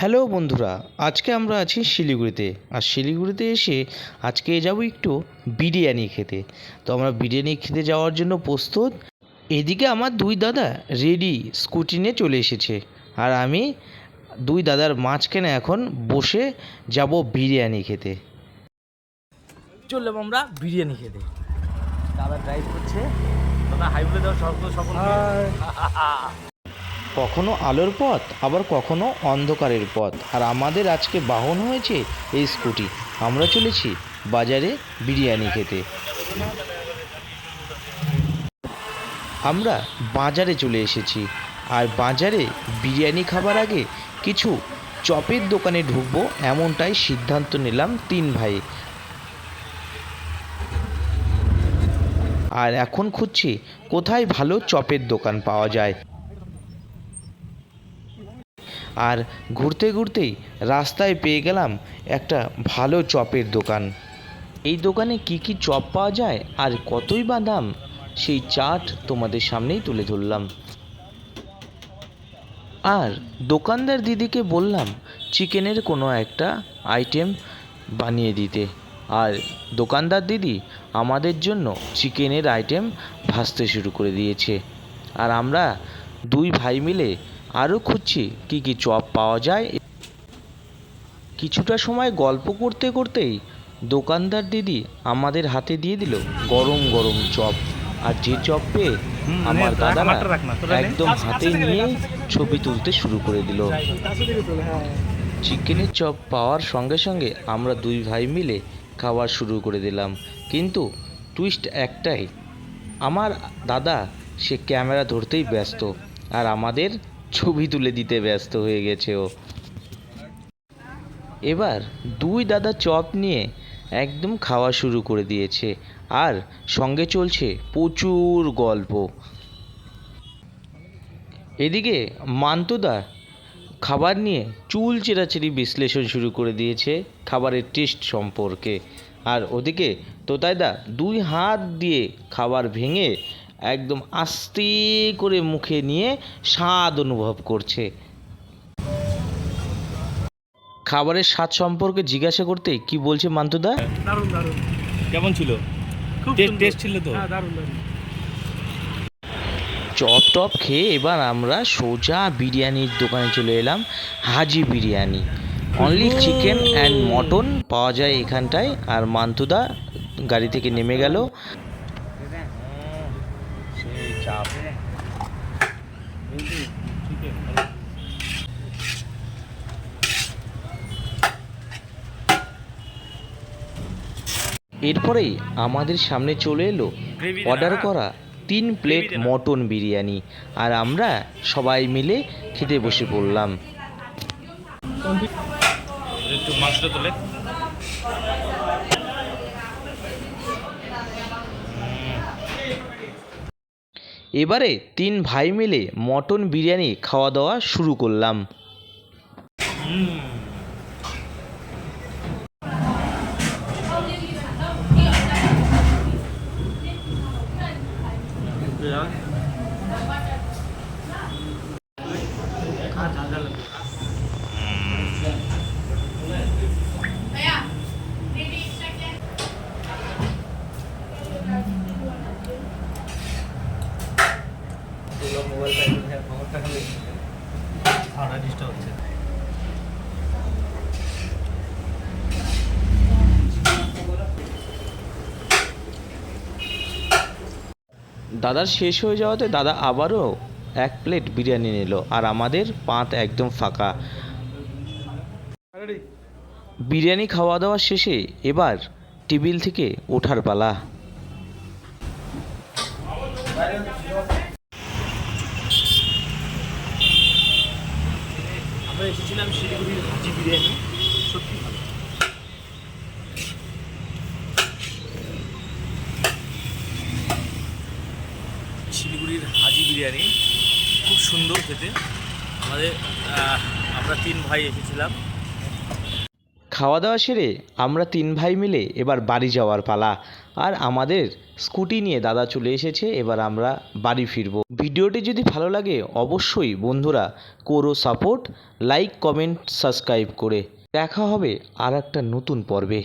Hello বন্ধুরা আজকে আমরা আছি শিলিগুড়িতে। আর শিলিগুড়িতে এসে আজকে যাব একটু বিরিয়ানি খেতে। তো আমরা বিরিয়ানি খেতে যাওয়ার জন্য প্রস্তুত। এদিকে আমার দুই দাদা রেডি স্কুটি নিয়ে চলে এসেছে। আর আমি দুই দাদার মাঝখানে এখন বসে যাব বিরিয়ানি খেতে। চললাম আমরা বিরিয়ানি খেতে। দাদা ড্রাইভ করছে। দাদা হাইওয়ে দেওয়া সকল সকল কখনো আলোর পথ, আবার কখনো অন্ধকারের পথ। আর আমাদের আজকে বাহন হয়েছে এই স্কুটি। আমরা চলেছি বাজারে বিরিয়ানি খেতে। আমরা বাজারে চলে এসেছি। আর বাজারে বিরিয়ানি খাবার আগে কিছু চপের দোকানে ঢুকবো এমনটাই সিদ্ধান্ত নিলাম তিন ভাই। আর এখন খুঁজছি কোথায় ভালো চপের দোকান পাওয়া যায়। আর ঘুরতে ঘুরতেই রাস্তায় পেয়ে গেলাম একটা ভালো চপের দোকান। এই দোকানে কি কি চপ পাওয়া যায় আর কতই বা দাম, সেই চাট তোমাদের সামনেই তুলে ধরলাম। আর দোকানদার দিদিকে বললাম চিকেনের কোনো একটা আইটেম বানিয়ে দিতে। আর দোকানদার দিদি আমাদের জন্য চিকেনের আইটেম ভাজতে শুরু করে দিয়েছে। আর আমরা দুই ভাই মিলে আরও খুঁজছি কি কি চপ পাওয়া যায়। কিছুটা সময় গল্প করতে করতেই দোকানদার দিদি আমাদের হাতে দিয়ে দিল গরম গরম চপ আর যে চপ পেয়ে আমার দাদারা একদম হাতে নিয়ে ছবি তুলতে শুরু করে দিল। চিকেনের চপ পাওয়ার সঙ্গে সঙ্গে আমরা দুই ভাই মিলে খাওয়া শুরু করে দিলাম। কিন্তু টুইস্ট একটাই আমার দাদা সে ক্যামেরা ধরতেই ব্যস্ত আর আমাদের ছবি তুলে দিতে ব্যস্ত হয়ে গেছে ও। এবার দুই দাদা চপ নিয়ে একদম খাওয়া শুরু করে দিয়েছে আর সঙ্গে চলছে প্রচুর গল্প। এদিকে মান্তুদা খাবার নিয়ে চুল চেরাচেরি বিশ্লেষণ শুরু করে দিয়েছে খাবারের টেস্ট সম্পর্কে। আর ওদিকে তোতাইদা দুই হাত দিয়ে খাবার ভেঙে একদম আস্তে করে মুখে নিয়ে স্বাদ অনুভব করছে। খাবারের স্বাদ সম্পর্কে জিজ্ঞাসা করতে কি বলছে মান্তুদা? দারুণ দারুণ। কেমন ছিল? খুব টে- সুন্দর। টেস্ট ছিল তো? হ্যাঁ দারুণ দারুণ। চপ টপ খেয়ে এবার আমরা সোজা বিরিয়ানির দোকানে চলে এলাম Haji biryani. Only chicken and mutton পাওয়া যায় এখানটায়। আর মান্তুদা গাড়ি থেকে নেমে গেল। চাপ এরপরেই আমাদের সামনে চলে এলো অর্ডার করা তিন প্লেট মটন বিরিয়ানি। আর আমরা সবাই মিলে খেতে বসে পড়লাম। একটু মাংসটা তোলে। এবারে তিন ভাই মিলে মটন বিরিয়ানি খাওয়া দাওয়া শুরু করলাম। ঠান্ডা হচ্ছে। দাদার শেষ হয়ে যাওয়াতে দাদা আবারও এক প্লেট বিরিয়ানি নিল আর আমাদের পাঁত একদম ফাঁকা। বিরিয়ানি খাওয়া দাওয়া শেষে এবার টেবিল থেকে ওঠার পালা। এসেছিলাম শিলিগুড়ির হাজি বিরিয়ানি। সত্যি ভালো। শিলিগুড়ির হাজি বিরিয়ানি, খুব সুন্দর খেতে। আমাদের আমরা তিন ভাই এসেছিলাম। খাওয়া দাওয়া সেরে আমরা তিন ভাই মিলে এবার বাড়ি যাওয়ার পালা। আর আমাদের স্কুটি নিয়ে দাদা চলে এসেছে, এবার আমরা বাড়ি ফিরব। ভিডিওটি যদি ভালো লাগে, অবশ্যই বন্ধুরা কোরো সাপোর্ট, লাইক, কমেন্ট, সাবস্ক্রাইব করে। দেখা হবে আর একটা নতুন পর্বে।